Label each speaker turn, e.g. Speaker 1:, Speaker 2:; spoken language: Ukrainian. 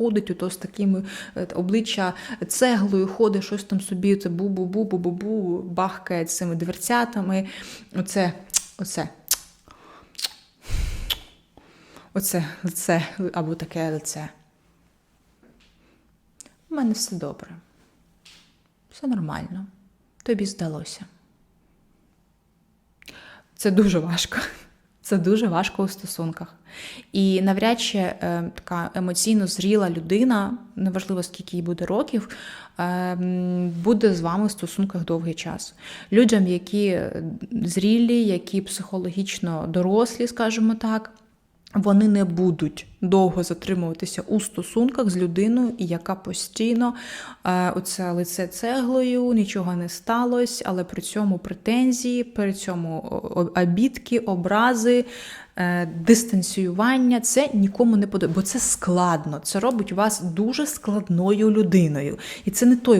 Speaker 1: ходить, ото з такими е, обличчя цеглою, ходить, щось там собі, це бу-бу-бу, бу-бу-бу, бахкає цими дверцятами. Оце, оце. Оце лице або таке лице. У мене все добре. Все нормально. Тобі здалося. Це дуже важко. Це дуже важко у стосунках. І навряд чи е, така емоційно зріла людина, неважливо скільки їй буде років, е, буде з вами в стосунках довгий час. Людям, які зрілі, які психологічно дорослі, скажімо так, вони не будуть довго затримуватися у стосунках з людиною, яка постійно е, оце лице цеглою, нічого не сталося, але при цьому претензії, при цьому обідки, образи, е, дистанціювання це нікому не подобається, бо це складно. Це робить вас дуже складною людиною. І це не той